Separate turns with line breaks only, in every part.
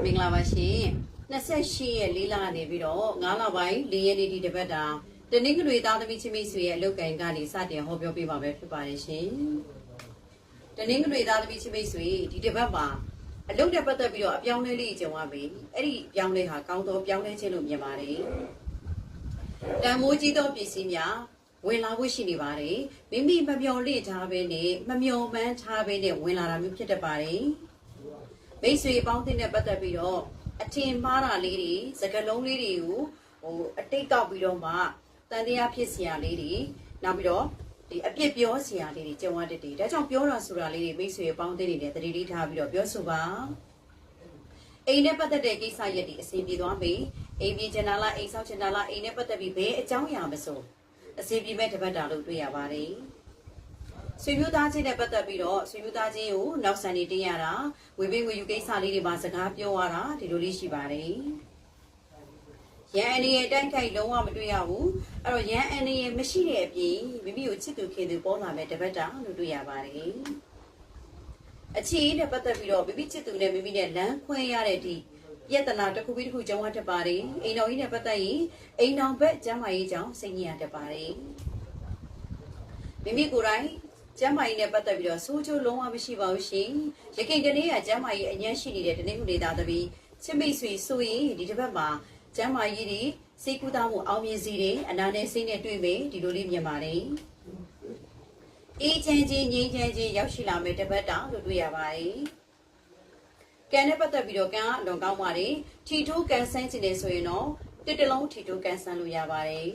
မင်္ဂလာပါရှင်28ရက်၄လကနေပြီးတော့9လပိုင်း၄ရက်နေ့ဒီတပတ်တာတနင်္ဂနွေသားသမီးချင်းမိတ်ဆွေရဲ့အလုပ်ကိုင်ကနေစတင်ဟောပြောပေးပါမယ်ဖြစ်ပါတယ်ရှင်တနင်္ဂနွေသားသမီးချင်းမိတ်ဆွေဒီတပတ်မှာအလုပ်နဲ့ပတ်သက်ပြီးတော့အပြောင်းလဲလေးကြုံရပြီအဲ့ဒီအပြောင်းလဲဟာကောင်းသောပြောင်းလဲခြင်းလို့မြင်ပါတယ်တန်မိုးကြီးသောပစ္စည်းများဝင်လာဖို့ရှိနေပါတယ်မိမိမမျော်လင့်ထားဘဲနဲ့မမျော်မှန်းထားဘဲနဲ့ဝင်လာတာမျိုးဖြစ်တတ်ပါတယ် မိတ်ဆွေပေါင်းတင်တဲ့ပတ်သက်ပြီးတော့အထင်မှားတာလေးတွေစကလုံးလေးတွေကိုဟိုအတိတ်ကောက်ပြီးတော့မှတန်တရားဖြစ်စရာလေးတွေနောက်ပြီးတော့ဒီအပြစ်ပြောစရာလေးတွေကြုံရတဲ့တွေဒါကြောင့်ပြောတာဆိုတာလေးတွေမိတ်ဆွေပေါင်းတင်တွေလည်းတတိလေးထားပြီးတော့ပြောဆိုပါအိမ်နဲ့ပတ်သက်တဲ့ကိစ္စရက်တွေအစီပြေသွားပြီအိမ်ပြေချင်တာလားအိမ်ဆောက်ချင်တာလားအိမ်နဲ့ပတ်သက်ပြီးဘယ်အကြောင်းအရာမဆိုအစီပြေမဲ့တပတ်တာလို့တွေ့ရပါတယ် ဆွေမျိုးသားချင်းနဲ့ပတ်သက်ပြီးတော့ဆွေမျိုးသားချင်းကိုနောက်ဆန်နေတင်ရတာဝေပေးဝေယူကိစ္စလေးတွေမှာစကားပြောရတာဒီလိုလေးရှိပါတယ်။ရန်အနေရဲ့တိုက်ခိုက်လုံးဝမတွေ့ရဘူး။အဲ့တော့ရန်အနေရဲ့မရှိတဲ့အပြင်မိမိကိုချစ်သူခင်သူပေါ်လာမဲ့တပတ်တာလို့တွေ့ရပါတယ်။အခြေအနေနဲ့ပတ်သက်ပြီးတော့မိမိချစ်သူနဲ့မိမိနဲ့လမ်းခွဲရတဲ့အထိပြဿနာတစ်ခုပြီးတစ်ခုကြုံရတတ်ပါတယ်။အိမ်တော်ကြီးနဲ့ပတ်သက်ရင်အိမ်တော်ဘက်ကျမ်းမာရေးကြောင့်စိတ်ညစ်ရတတ်ပါတယ်။မိမိကိုယ်တိုင် ကျမ်းမာရေးနဲ့ပတ်သက်ပြီးတော့စိုးချိုးလုံးဝမရှိပါဘူးရှင်။ရခိုင်ကနေ့ကကျမ်းမာရေးအញ្ញမ်းရှိနေတဲ့တနေ့ခုနေတာသမီးချစ်မိတ်ဆွေဆိုရင်ဒီတစ်ပတ်မှာကျမ်းမာရေးတွေစိတ်ကူးသားမှုအောင်မြင်စေတယ်အနာနဲ့စိတ်နဲ့တွေ့မယ်ဒီလိုလေးမြင်ပါတယ်။အေးချမ်းချင်းငြိမ်းချမ်းချင်းရောက်ရှိလာမယ်တစ်ပတ်တောင်လို့တွေ့ရပါတယ်။ကံနဲ့ပတ်သက်ပြီးတော့ကံကအလွန်ကောင်းပါတယ်။ထီထိုးကန်ဆန်းခြင်းနေဆိုရင်တော့တစ်တလုံးထီထိုးကန်ဆန်းလို့ရပါတယ်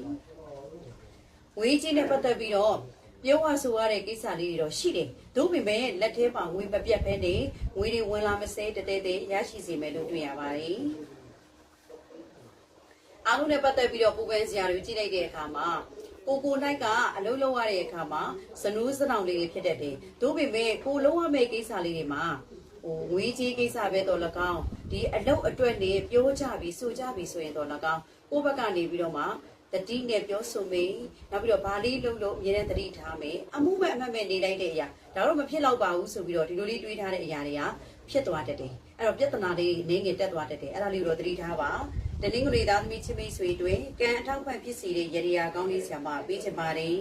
။ဝေးချင်းနဲ့ပတ်သက်ပြီးတော့ ပြောရဆိုရတဲ့ကိစ္စလေးတွေတော့ရှိတယ်။သို့ပေမဲ့လက်ထဲမှာငွေမပြတ်ဘဲနဲ့ငွေတွေဝင်လာမစဲတတဲတဲရရှိစေမယ်လို့တွေ့ရပါတယ်။အားလုံးနဲ့ပတ်သက်ပြီးတော့ပူပန်စရာတွေကြည့်လိုက်တဲ့အခါမှာကိုကိုနိုင်ကအလုံးလုံးရတဲ့အခါမှာစနူးစနောင်လေးတွေဖြစ်တတ်တယ်။သို့ပေမဲ့ကိုလုံးဝမဲ့ကိစ္စလေးတွေမှာဟိုငွေကြီးကိစ္စပဲတော့၎င်းဒီအလုတ်အတွက်နေပြောကြပြီးဆိုကြပြီးဆိုရင်တော့၎င်းကိုယ့်ဘက်ကနေပြီးတော့မှ တတိနဲ့ပြောဆိုမေးနောက်ပြီးတော့ဗာလေးလုံးလုံးအမြဲတမ်းတတိထားမယ်အမှုမဲ့အမှတ်မဲ့နေလိုက်တဲ့အရာဒါတော့မဖြစ်တော့ပါဘူးဆိုပြီးတော့ဒီလိုလေးတွေးထားတဲ့အရာတွေကဖြစ်သွားတတ်တယ်အဲ့တော့ပြဿနာလေးနေငယ်တက်သွားတတ်တယ်အဲ့ဒါလေးကိုတော့တတိထားပါတနင်္ဂနွေသားသမီးချင်းမိတ်ဆွေတွေကံအထောက်ပံ့ဖြစ်စီတဲ့ရရကောင်းလေးဆရာမပေးချင်ပါတယ်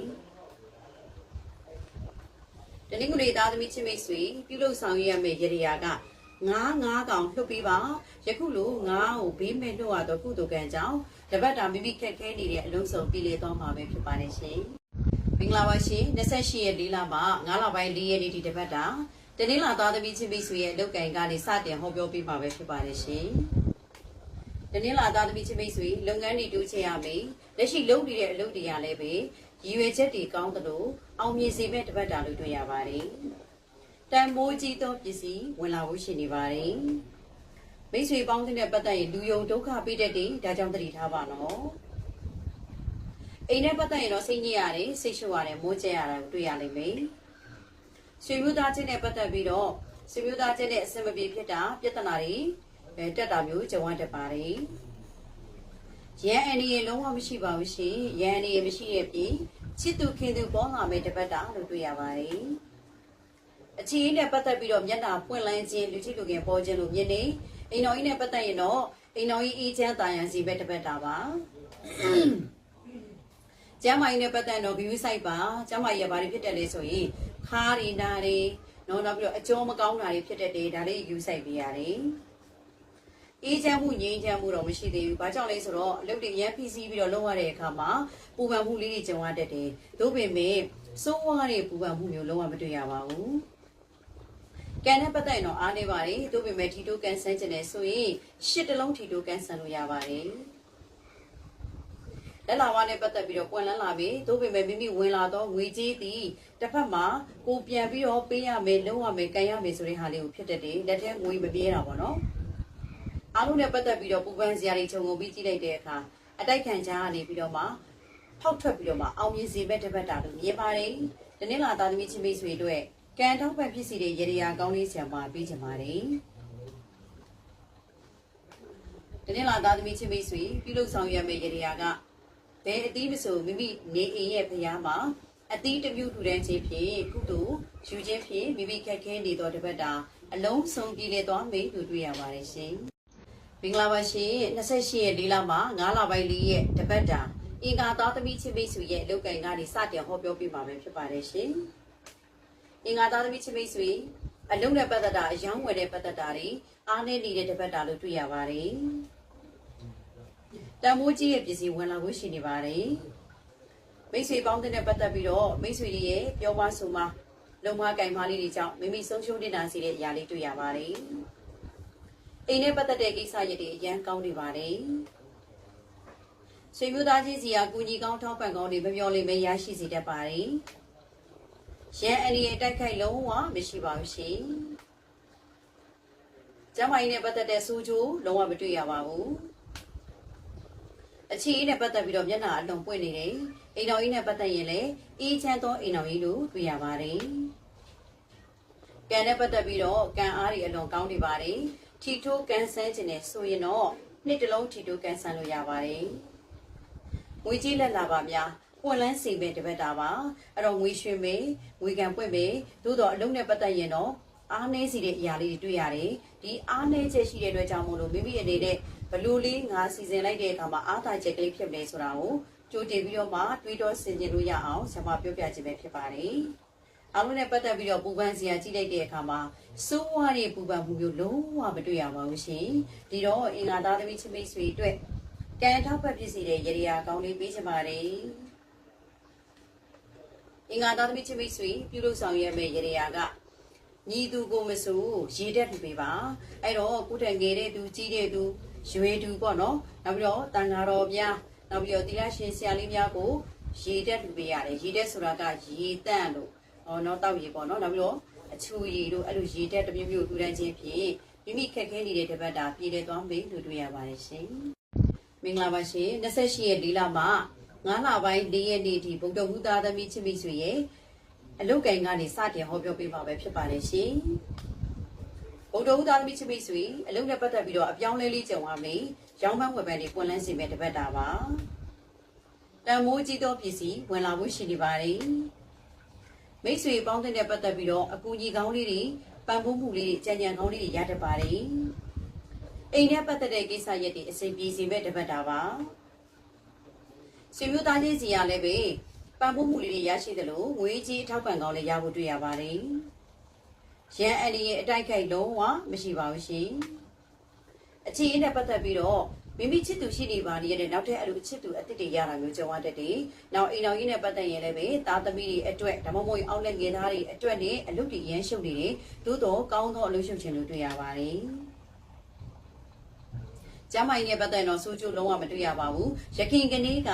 တနင်္ဂနွေသားသမီးချင်းမိတ်ဆွေပြုလုပ်ဆောင်ရမယ့်ရရကငါးငါးကောင်လှုပ်ပြီးပါယခုလိုငါးကိုဘေးမဲ့လှုပ်ရတော့ကုသိုလ်ကံကြောင့် တပတ်တာမိမိခက်ခဲနေတဲ့အလုံးစုံပြည်လေသွားမှာပဲဖြစ်ပါတယ်ရှင်မင်္ဂလာပါရှင်28ရက်၄လမှာ9လပိုင်း4ရက်နေ့ဒီတပတ်တာတနင်္လာသားသမီးချင်းမိတ်ဆွေရဲ့အလုပ်ကံကနေစတင်ဟောပြောပေးမှာပဲဖြစ်ပါတယ်ရှင်တနင်္လာသားသမီးချင်းမိတ်ဆွေလုပ်ငန်းတွေတိုးချဲ့ရမယ်လက်ရှိလုပ်နေတဲ့အလုပ်တွေကလည်းပဲရည်ရွယ်ချက်တွေကောင်းသလိုအောင်မြင်စေမဲ့တပတ်တာလို့တွေ့ရပါတယ်တန်မိုးကြီးသောပစ္စည်းဝင်လာဖို့ရှိနေပါတယ် မိတ်ဆွေပေါင်းတဲ့ပတ်သက်ရင်လူယုံဒုက္ခပေးတတ်တယ်ဒါကြောင့်သတိထားပါနော်အိမ်နဲ့ပတ်သက်ရင်တော့စိတ်ညစ်ရတယ်စိတ်ရှုပ်ရတယ်မိုးကျရတယ်ကိုတွေ့ရလိမ့်မယ်ဆွေမျိုးသားချင်းနဲ့ပတ်သက်ပြီးတော့ဆွေမျိုးသားချင်းနဲ့အဆင်မပြေဖြစ်တာပြဿနာတွေအဲတက်တာမျိုးကြုံရတတ်ပါတယ်ရန်အနေရလုံးဝမရှိပါဘူးရှင်ရန်အနေရမရှိရဲ့ပြင်ချစ်သူခင်သူပေါ်လာမဲ့တပတ်တာလို့တွေ့ရပါတယ်အခြေအနေနဲ့ပတ်သက်ပြီးတော့မျက်နှာပွင့်လန်းခြင်းလူချစ်လူခင်ပေါ်ခြင်းလို့မြင်နေ အိမ်တော်ကြီးနဲ့ပတ်သက်ရင်တော့အိမ်တော်ကြီးအေးချမ်းတာယံစီပဲတပတ်တာပါကျမ်းမာရေးနဲ့ပတ်သက်တော့ view site ပါကျမ်းမာရေးရဘာတွေဖြစ်တယ်လဲဆိုရင်ခါးတွေနာတွေနော်နောက်ပြီးတော့အကျော်မကောင်းတာတွေဖြစ်တတ်တယ်ဒါလေး view site ပေးရတယ်အေးချမ်းမှုငြိမ်းချမ်းမှုတော့မရှိသေးဘူး။ဘာကြောင့်လဲဆိုတော့အလုပ်တွေရမ်းဖိစီးပြီးတော့လုပ်ရတဲ့အခါမှာပူပန်မှုလေးတွေကြုံရတတ်တယ်။သို့ပေမဲ့စိုးဝါးတဲ့ပူပန်မှုမျိုးလုံးဝမတွေ့ရပါဘူး။ ကန်နဲ့ပတ်သက်ရင်တော့အားနေပါတယ်။သို့ပေမဲ့ထီတိုကန်ဆန်းကျင်နေဆိုရင်ရှစ်တလုံးထီတိုကန်ဆန်းလို့ရပါတယ်။လက်လာဝါနဲ့ပတ်သက်ပြီးတော့ပွင့်လန်းလာပြီ။သို့ပေမဲ့မိမိဝင်လာတော့ငွေကြေးသည်တစ်ဖက်မှာကိုပြန်ပြီးတော့ပေးရမယ်လုံးဝမယ်ကန်ရမယ်ဆိုတဲ့ဟာလေးကိုဖြစ်တတ်တယ်။လက်ထဲငွေမပြေးတာပေါ့နော်။အားလုံးနဲ့ပတ်သက်ပြီးတော့ပူပန်စရာတွေခြုံငုံပြီးကြည့်လိုက်တဲ့အခါအတိုက်ခံချာကနေပြီးတော့မှဖောက်ထွက်ပြီးတော့မှအောင်မြင်စေမဲ့တစ်ပတ်တာလို့မြင်ပါတယ်။ဒီနေ့လာသားသမီးချင်းမိတ်ဆွေတို့ ကံထောက်ပံ့ဖြစ်စီတဲ့ရေရာကောင်းလေးဆံပါပေးချင်ပါတယ်။ဒီနေ့လာသားသမီးချင်းမိတ်ဆွေပြုလုပ်ဆောင်ရမယ့်ရေရာကဘယ်အသီးမဆိုမိမိနေအိမ်ရဲ့ဖျားမှာအသီးတစ်မျိုးထူတန်းခြင်းဖြင့်ကုသိုလ်ယူခြင်းဖြင့်မိမိခက်ခဲနေသောတပတ်တာအလုံးစုံပြည်လေသွားမယ်လို့တွေ့ရပါတယ်ရှင်။င်္ဂလာပါရှင်28ရက်၄လမှာ9လပိုင်း၄ရက်တပတ်တာအင်္ဂါသားသမီးချင်းမိတ်ဆွေရဲ့အလုပ်ကိုင်ကနေစတင်ဟောပြောပြပါမယ်ဖြစ်ပါတယ်ရှင် အင်္ဂါသားသမီးချင်းမိတ်ဆွေအလုံးနဲ့ပတ်သက်တာအယောင်းဝယ်တဲ့ပတ်သက်တာတွေအားနည်းနေတဲ့တပတ်တာလို့တွေ့ရပါတယ်တမိုးကြီးရဲ့ပစ္စည်းဝင်လာဖို့ရှိနေပါတယ်မိတ်ဆွေပေါင်းတဲ့ပတ်သက်ပြီးတော့မိတ်ဆွေတွေရဲ့ပြောပါဆိုမှလုံမကင်မလေးတွေကြောင့်မိမိဆုံးရှုံးနေတာစီတဲ့အရာလေးတွေ့ရပါတယ်အိမ်နဲ့ပတ်သက်တဲ့ကိစ္စရပ်တွေအရန်ကောင်းနေပါတယ်ဆွေမျိုးသားချင်းစီကကူညီကောင်းထောက်ပံ့ကောင်းတွေမပြောလိမ့်မရရှိစေတတ်ပါတယ် ရန်အလီရဲ့တိုက်ခိုက်လုံးဝမရှိပါဘူးရှင်ကျမကြီးနဲ့ပတ်သက်တဲ့စူးချိုးလုံးဝမတွေ့ရပါဘူးအချီးနဲ့ပတ်သက်ပြီးတော့မျက်နှာအလုံးပွင့်နေတယ်အိမ်တော်ကြီးနဲ့ပတ်သက်ရင်လည်းအေးချမ်းသောအိမ်တော်ကြီးလို့တွေ့ရပါတယ်ကံနဲ့ပတ်သက်ပြီးတော့ကံအားတွေအလွန်ကောင်းနေပါတယ်ထီထိုးကန်ဆန်းခြင်းနဲ့ဆိုရင်တော့နှစ်တလုံးထီထိုးကန်ဆန်းလို့ရပါတယ်ငွေကြီးလက်လာပါများ ပွင့်လန်းစီပဲတပတ်တာပါအဲ့တော့ငွေရွှင်ပဲငွေကံပွင့်ပဲသို့တော့အလုံးနဲ့ပတ်သက်ရင်တော့အားနည်းစီတဲ့အရာလေးတွေတွေ့ရတယ်ဒီအားနည်းချက်ရှိတဲ့အတွက်ကြောင့်မို့လို့မိမိအနေနဲ့ဘလူးလေးငါစီစဉ်လိုက်တဲ့အခါမှာအားသာချက်ကလေးဖြစ်နေဆိုတာကိုကြိုတင်ပြီးတော့မှတွေးတောဆင်ခြင်လို့ရအောင်ဆရာမပြောပြခြင်းပဲဖြစ်ပါတယ်အားလုံးနဲ့ပတ်သက်ပြီးတော့ပူပန်စရာကြည့်လိုက်တဲ့အခါမှာစိုးဝါးတဲ့ပူပန်မှုမျိုးလုံးဝမတွေ့ရပါဘူးရှင်ဒီတော့အင်္ဂါသားသမီးချင်းမိတ်ဆွေအတွက်ကံထောက်ပတ်ဖြစ်စီတဲ့ရေရာကောင်းလေးပေးချင်ပါတယ် အင်္ဂါသားသမီးချင်းမိတ်ဆွေပြုလုပ်ဆောင်ရမယ့်ရေရာကညီသူကိုမဆိုရေတက်သူပေးပါအဲ့တော့ကုထငယ်တဲ့သူကြီးတဲ့သူရွေသူပေါ့နော်နောက်ပြီးတော့တန်ဃာတော်များနောက်ပြီးတော့တရားရှင်ဆရာလေးများကိုရေတက်သူပေးရတယ်ရေတက်ဆိုတာကရေတန့်လို့ဟောနော်တောက်ရေပေါ့နော်နောက်ပြီးတော့အချူရည်တို့အဲ့လိုရေတက်တစ်မျိုးမျိုးထူတန်းခြင်းဖြင့်မိမိခက်ခဲနေတဲ့တပတ်တာပြည်တယ်သွားမေးလို့တွေ့ရပါတယ်ရှင်။မင်္ဂလာပါရှင်28ရက်၄လမှာ 9လပိုင်း၄ရက်နေ့ဒီဗုဒ္ဓဟူသားသမီးချစ်မိဆွေရဲ့အလုတ်ကင်ကနေစတင်ဟောပြောပေးပါပဲဖြစ်ပါတယ်ရှင်။ဗုဒ္ဓဟူသားသမီးချစ်မိဆွေအလုတ်နဲ့ပတ်သက်ပြီးတော့အပြောင်းလဲလေးကြုံရမယ်။ရောင်းပန်းဝယ်ပန်းတွေပွင့်လန်းစေမဲ့တပတ်တာပါ။တန်မိုးကြီးသောပစ္စည်းဝင်လာဖို့ရှိနေပါတယ်။မိတ်ဆွေပေါင်းတဲ့ပတ်သက်ပြီးတော့အကူကြီးကောင်းလေးတွေပံ့ပိုးမှုလေးတွေကြံကြံကောင်းလေးတွေရတတ်ပါတယ်။အိမ်နဲ့ပတ်သက်တဲ့ကိစ္စရပ်တွေအစဉ်ပြေစီမဲ့တပတ်တာပါ။ ဆွေမျိုးသားချင်းစီရလည်းပဲပံ့ပိုးမှုလေးတွေရရှိသလိုငွေကြီးအထောက်ပံ့ကောင်းလေးရဖို့တွေ့ရပါတယ်။ရန်အန်ဒီရဲ့အတိုက်ခိုက်လုံးဝမရှိပါဘူးရှင်။အခြေအနေနဲ့ပတ်သက်ပြီးတော့မိမိချစ်သူရှိနေပါလေတဲ့နောက်ထပ်အဲ့လိုချစ်သူအစ်စ်တွေရတာမျိုးကြုံရတတ်တယ်။နောက်အိမ်တော်ကြီးနဲ့ပတ်သက်ရင်လည်းပဲသားသမီးတွေအတွက်ဓမ္မမို့အောက်လက်ငယ်သားတွေအတွက်နဲ့အလုပ်တွေရမ်းရှုပ်နေတယ်။သို့တော့ကောင်းသောအလုပ်ရှုပ်ခြင်းလို့တွေ့ရပါတယ်။ ကျမ်းမာရေးနဲ့ပတ်သက်တော့စိုးကျိုးလုံးဝမတွေ့ရပါဘူး။ရခင်ကနေ့က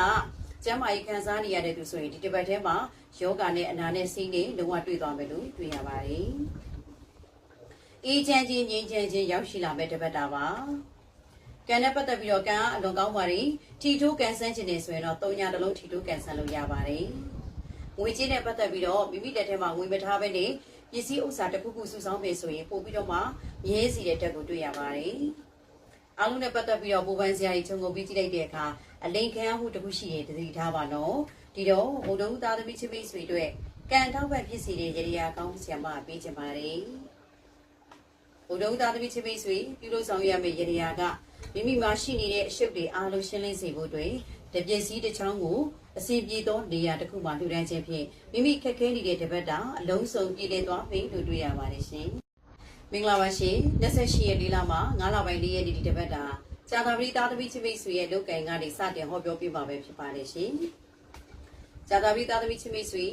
ကျမ်းမာရေးခံစားနေရတဲ့သူဆိုရင်ဒီတစ်ပတ်ထဲမှာယောဂနဲ့အနာနဲ့စိနေလုံးဝတွေ့သွားမယ်လို့တွေ့ရပါတယ်။အေးချမ်းခြင်းငြိမ်းချမ်းခြင်းရောက်ရှိလာမဲ့တစ်ပတ်တာပါ။ကံနဲ့ပတ်သက်ပြီးတော့ကံကအလွန်ကောင်းပါတယ်ထီထိုးကန်ဆန်းခြင်းနေဆိုရင်တော့၃ညတလုံးထီထိုးကန်ဆန်းလို့ရပါတယ်ငွေကြေးနဲ့ပတ်သက်ပြီးတော့မိမိလက်ထဲမှာငွေမထားဘဲနဲ့ပစ္စည်းဥစ္စာတစ်ခုခုစုဆောင်းပြီဆိုရင်ပို့ပြီးတော့မှမြဲစီတဲ့တက်ကိုတွေ့ရပါတယ် အားလုံးနဲ့ပတ်သက်ပြီးတော့ပူပန်စရာကြီးခြုံငုံပြီးကြည့်လိုက်တဲ့အခါအလိန်ခံမှုတစ်ခုရှိရင်တတိထားပါနော်ဒီတော့ဘုဒ္ဓဦးသားသမီးချင်းမိတ်ဆွေတို့ကံထောက်ပံ့ဖြစ်စီတဲ့ရေရာကောင်းဆရာမပေးချင်ပါတယ်ဘုဒ္ဓဦးသားသမီးချင်းမိတ်ဆွေပြုလို့ဆောင်ရမယ့်ရေရာကမိမိမှာရှိနေတဲ့အရှုပ်တွေအားလုံးရှင်းလင်းစေဖို့အတွက်တပြည့်စည်းတစ်ချောင်းကိုအစီပြေသောနေရာတစ်ခုမှာလှူဒန်းခြင်းဖြင့်မိမိခက်ခဲနေတဲ့တပတ်တာအလုံးစုံပြည်လည်သွားပြီလို့တွေ့ရပါတယ်ရှင်။ မင်္ဂလာပါရှင်။28ရက်လေးလမှာ9လပိုင်း4ရက်နေ့ဒီတပတ်တာကြာသာပတိသားသမီးချင်းမိတ်ဆွေရဲ့လုတ်ကင်ကနေစတင်ဟောပြောပြပါပဲဖြစ်ပါတယ်ရှင်။ကြာသာပတိသားသမီးချင်းမိတ်ဆွေ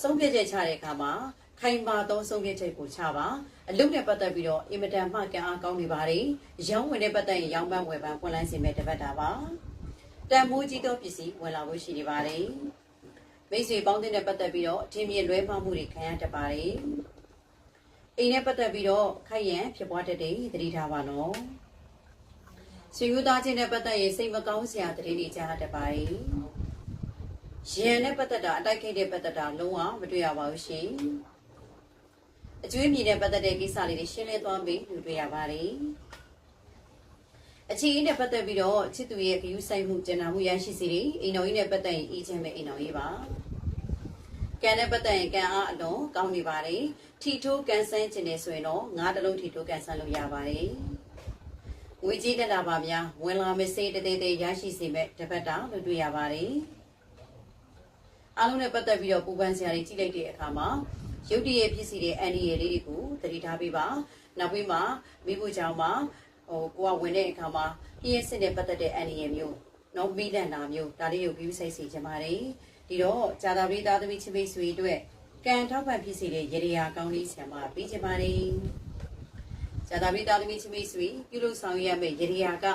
ဆုံးဖြတ်ချက်ချတဲ့အခါမှာခိုင်မာသောဆုံးဖြတ်ချက်ကိုချပါအလုပ်နဲ့ပတ်သက်ပြီးတော့အင်မတန်မှကံအားကောင်းနေပါတယ်ရောင်းဝင်တဲ့ပတ်သက်ရင်ရောင်းပန်းဝယ်ပန်းပွင့်လန်းစင်မဲ့တပတ်တာပါတန်မိုးကြီးသောပစ္စည်းဝင်လာဖို့ရှိနေပါတယ်မိတ်ဆွေပေါင်းတဲ့ပတ်သက်ပြီးတော့အထင်မြင်လွဲမှားမှုတွေခံရတတ်ပါတယ် အိမ်နဲ့ပတ်သက်ပြီးတော့ခိုက်ရန်ဖြစ်ပွားတတ်တဲ့သတိထားပါနော်ဆွေမျိုးသားချင်းနဲ့ပတ်သက်ရင်စိတ်မကောင်းစရာတတိတွေကြားတတ်ပါတယ်ရန်နဲ့ပတ်သက်တာအတိုက်ခိုက်တဲ့ပတ်သက်တာလုံးဝမတွေ့ရပါဘူးရှင်အကျွေးမြည်နဲ့ပတ်သက်တဲ့ကိစ္စလေးတွေရှင်းလင်းသွားပြီလို့တွေ့ရပါတယ်အခြေအနေနဲ့ပတ်သက်ပြီးတော့ချစ်သူရဲ့ဂရုစိုက်မှုကျန်နာမှုရရှိစီတွေအိမ်တော်ကြီးနဲ့ပတ်သက်ရင်အေးချမ်းမဲ့အိမ်တော်ကြီးပါ ကံနဲ့ပတ်သက်ရင်ကံအားအလွန်ကောင်းနေပါတယ်ထီထိုးကန်ဆန်းခြင်းနေဆိုရင်တော့ငါးတလုံးထီထိုးကန်ဆန်းလို့ရပါတယ်ငွေဝေကြီးတက်လာပါများဝင်လာမစေးတသေးသေးရရှိစေမဲ့တပတ်တာလို့တွေ့ရပါတယ်အားလုံးနဲ့ပတ်သက်ပြီးတော့ပူပန်စရာတွေကြည့်လိုက်တဲ့အခါမှာရုပ်တရက်ဖြစ်စီတဲ့အန်ဒီရယ်လေးတွေကိုသတိထားပေးပါနောက်ပြီးမှမိဖို့ကြောင့်မှဟိုကိုကဝင်တဲ့အခါမှာပြည့်စစ်နဲ့ပတ်သက်တဲ့အန်ဒီရယ်မျိုးနော်မိလန်နာမျိုးဒါလေးကိုပြီးဆိုင်စီချင်ပါတယ် ဒီတော့ဇာတာပရိသားသမီးချစ်မိတ်ဆွေအတွက်ကံထောက်ပံ့ဖြစ်စီတဲ့ရေရာကောင်းလေးဆံမပြီးချင်ပါတယ်ဇာတာမိသားသမီးချင်းမိတ်ဆွေပြုလုပ်ဆောင်ရမယ့်ရေရာက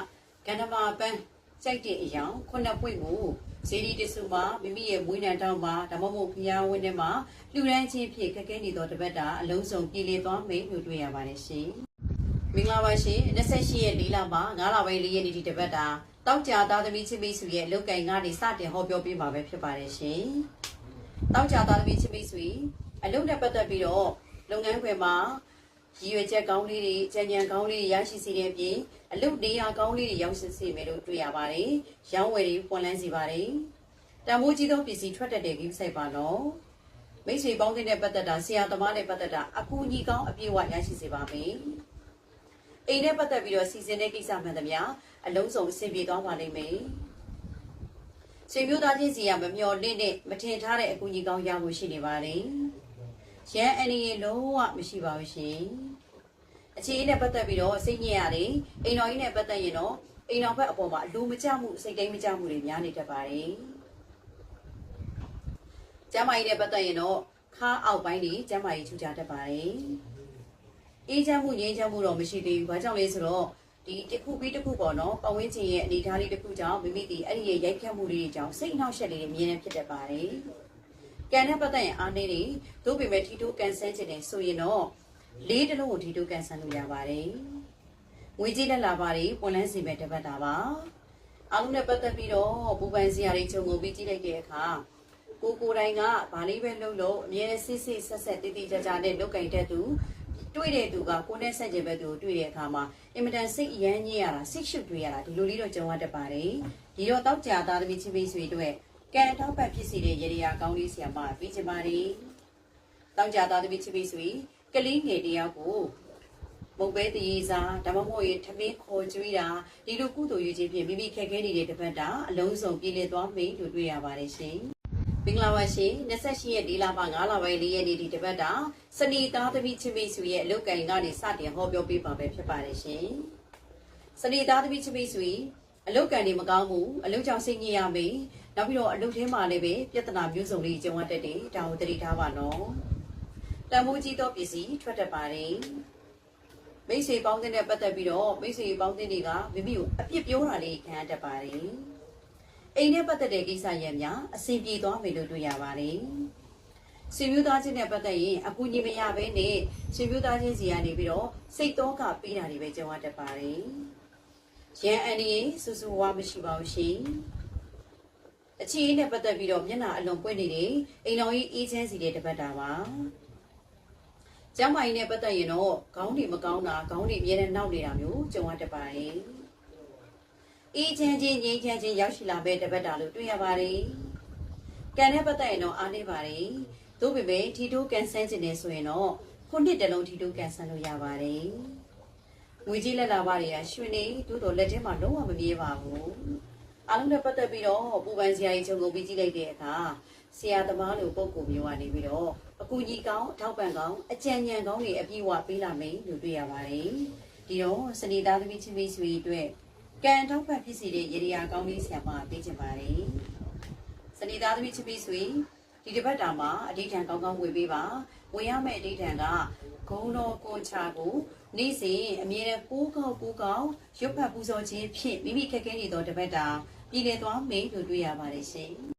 ကန္နမာပန်းကြိုက်တဲ့အယောင်ခုနှစ်ပွင့်ကိုဇီဒီတဆူမှာမိမိရဲ့မွေးနံတောင်းမှာဒါမှမဟုတ်ဖျားဝင်းထဲမှာလူရန်ချင်းဖြစ်ခက်ခဲနေသောတပတ်တာအလုံးစုံပြည်လေသွားမယ်လို့တွေ့ရပါတယ်ရှင် မင်္ဂလာပါရှင်28ရက်၄လမှာ9လပိုင်း၄ရက်နေ့ဒီတပတ်တာတောက်ကြသားသမီးချင်းမိတ်ဆွေရဲ့အလုတ်ကင်ကနေစတင်ဟောပြောပေးပါပဲဖြစ်ပါတယ်ရှင်တောက်ကြသားသမီးချင်းမိတ်ဆွေအလုတ်နဲ့ပတ်သက်ပြီးတော့လုပ်ငန်းခွင်မှာရည်ရွယ်ချက်ကောင်းလေးတွေကြံကြံကောင်းလေးတွေရရှိစေတဲ့အပြင်အလုပ်နေရာကောင်းလေးတွေရောက်ရှိစေမယ်လို့တွေ့ရပါတယ်။ရောင်းဝယ်တွေပွန်လန်းစေပါတယ်။တမိုးကြီးသောပစ္စည်းထွက်တတ်တဲ့ကိစ္စပါနော်။မိတ်ဆွေပေါင်းတဲ့ပတ်သက်တာဆရာသမားနဲ့ပတ်သက်တာအကူအညီကောင်းအပြည့်အဝရရှိစေပါမယ်။ အိမ်နဲ့ပတ်သက်ပြီးတော့စီစဉ်တဲ့ကိစ္စမှန်သမျှအလုံးစုံအဆင်ပြေသွားပါလိမ့်မယ်။ဆွေမျိုးသားချင်းစီကမမျော်လင့်နဲ့မထင်ထားတဲ့အကူအညီကောင်းရမှုရှိနေပါတယ်။ရန်အနေနဲ့လုံးဝမရှိပါဘူးရှင်။အခြေအနေနဲ့ပတ်သက်ပြီးတော့စိတ်ညစ်ရတယ်။အိမ်တော်ကြီးနဲ့ပတ်သက်ရင်တော့အိမ်တော်ဘက်အပေါ်မှာအလိုမကျမှုစိတ်တိုင်းမကျမှုတွေများနေတတ်ပါတယ်။ကျမ်းမာရေးနဲ့ပတ်သက်ရင်တော့ခါအောက်ပိုင်းတွေကျမ်းမာရေးထူကြတတ်ပါတယ်။ အေးချမ်းမှုငြိမ်းချမ်းမှုတော့မရှိသေးဘူး။ဘာကြောင့်လဲဆိုတော့ဒီတစ်ခုပြီးတစ်ခုပေါ့နော်ပတ်ဝန်းကျင်ရဲ့အနေအထားလေးတစ်ခုကြောင့်မိမိဒီအဲ့ဒီရဲ့ရိုက်ခတ်မှုလေးတွေကြောင့်စိတ်အနှောက်အယှက်လေးတွေမြင်နေဖြစ်တတ်ပါတယ်။ကန်တဲ့ပတ်သက်ရင်အားနေတယ်တို့ပေမဲ့ထီတိုးကန်ဆန်းခြင်းတယ်ဆိုရင်တော့လေးတစ်လုံးကိုထီတိုးကန်ဆန်းလို့ရပါတယ်ငွေကြီးလက်လာပါတယ်ပွန်လန်းစီမဲ့တပတ်တာပါအားလုံးနဲ့ပတ်သက်ပြီးတော့ပူပန်စရာတွေခြုံငုံပြီးကြည့်လိုက်တဲ့အခါကိုကိုယ်တိုင်ကဗာလေးပဲလှုပ်လို့အမြဲစစ်စစ်ဆက်ဆက်တည်တည်ကြကြနဲ့လုတ်ကင်တဲ့သူ တွေ့တဲ့သူကကိုယ်နဲ့ဆက်ကြပဲသူကိုတွေ့တဲ့အခါမှာအင်မတန်စိတ်အယမ်းကြီးရတာစိတ်ရှုပ်တွေ့ရတာဒီလိုလေးတော့ကြုံရတတ်ပါတယ်ဒီတော့တောက်ကြသားသမီးချင်းမိတ်ဆွေတို့ကံထောက်ပတ်ဖြစ်စီတဲ့ရေရာကောင်းလေးဆီမှာပြီးချင်ပါတယ်တောက်ကြသားသမီးချင်းမိတ်ဆွေကလေးငယ်တယောက်ကိုမုတ်ပဲတည်စားဒါမှမဟုတ်ရင်ထမင်းခေါ်ကျွေးတာဒီလိုကုသိုလ်ယူခြင်းဖြင့်မိမိခက်ခဲနေတဲ့တပတ်တာအလုံးစုံပြည့်လည်သွားမယ်လို့တွေ့ရပါတယ်ရှင် မင်္ဂလာပါရှင်28ရက်ဒီလမှ9လပိုင်း4ရက်နေ့ဒီတပတ်တာစနီသားသမီးချင်းမိတ်ဆွေရဲ့အလုတ်ကင်ကနေစတင်ဟောပြောပေးပါပဲဖြစ်ပါတယ်ရှင်စနီသားသမီးချင်းမိတ်ဆွေအလုတ်ကန်နေမကောင်းဘူးအလုတ်ကြောင့်စိတ်ညစ်ရမယ်နောက်ပြီးတော့အလုတ်ထဲမှာလည်းပဲပြဿနာမျိုးစုံလေးကြုံရတတ်တယ်ဒါကိုသတိထားပါနော်တန်မိုးကြီးသောပစ္စည်းထွက်တတ်ပါတယ်မိတ်ဆွေပေါင်းတဲ့နဲ့ပတ်သက်ပြီးတော့မိတ်ဆွေပေါင်းတဲ့တွေကမိမိကိုအပြစ်ပြောတာလေးခံရတတ်ပါတယ် အိမ်နဲ့ပတ်သက်တဲ့ကိစ္စရံများအဆင်ပြေသွားမယ်လို့တွေ့ရပါတယ်ဆွေမျိုးသားချင်းနဲ့ပတ်သက်ရင်အကူအညီမရဘဲနဲ့ဆွေမျိုးသားချင်းစီကနေပြီးတော့စိတ်တော့ကပေးတာတွေပဲကြုံရတတ်ပါတယ်ရန်အန်ဒီစူစူဝါမရှိပါဘူးရှင်အခြေအနေနဲ့ပတ်သက်ပြီးတော့မျက်နှာအလွန်ပွင့်နေတယ်အိမ်တော်ကြီးအေးချမ်းစီတဲ့တပတ်တာပါကျမ်းမာရေးနဲ့ပတ်သက်ရင်တော့ခေါင်းတွေမကောင်းတာခေါင်းတွေအများနဲ့နောက်နေတာမျိုးကြုံရတတ်ပါတယ် အေးချမ်းချင်းငြိမ်းချမ်းချင်းရောက်ရှိလာမဲ့တပတ်တာလို့တွေ့ရပါတယ်ကံနဲ့ပတ်သက်ရင်တော့အားနေပါတယ်သို့ပေမဲ့ထီတိုးကန်ဆန်းခြင်းနေဆိုရင်တော့ခုနှစ်တလုံးထီတိုးကန်ဆန်းလို့ရပါတယ်ငွေကြီးလက်လာပါတွေကရွှေနေတိုးတော်လက်ထဲမှာလုံးဝမပြေးပါဘူးအားလုံးနဲ့ပတ်သက်ပြီးတော့ပူပန်စရာကြီးချုပ်ကုန်ပြီးကြည့်လိုက်တဲ့အခါဆရာသမားလိုပုံကူမျိုးကနေပြီးတော့အကူကြီးကောင်းအထောက်ပံ့ကောင်းအကြံဉာဏ်ကောင်းတွေအပြည့်အဝပေးလာမယ်လို့တွေ့ရပါတယ်ဒီတော့စနေသားသမီးချင်းမိတ်ဆွေအတွက် ကံထောက်ပံ့ဖြစ်စီတဲ့ရေရာကောင်းလေးဆရာမပေးချင်ပါတယ်စနေသားသမီးချင်းမိတ်ဆွေဒီတစ်ပတ်တာမှာအဋိဌံကောင်းကောင်းဝေပေးပါဝင်ရမယ့်အဋိဌံကဂုံတော်ကွန်ချာကိုနေ့စဉ်အမြဲတမ်းပိုးကောက်ပိုးကောက်ရွတ်ဖတ်ပူဇော်ခြင်းဖြင့်မိမိခက်ခဲနေသောတပတ်တာပြည်လည်သွားမယ်လို့တွေ့ရပါတယ်ရှင်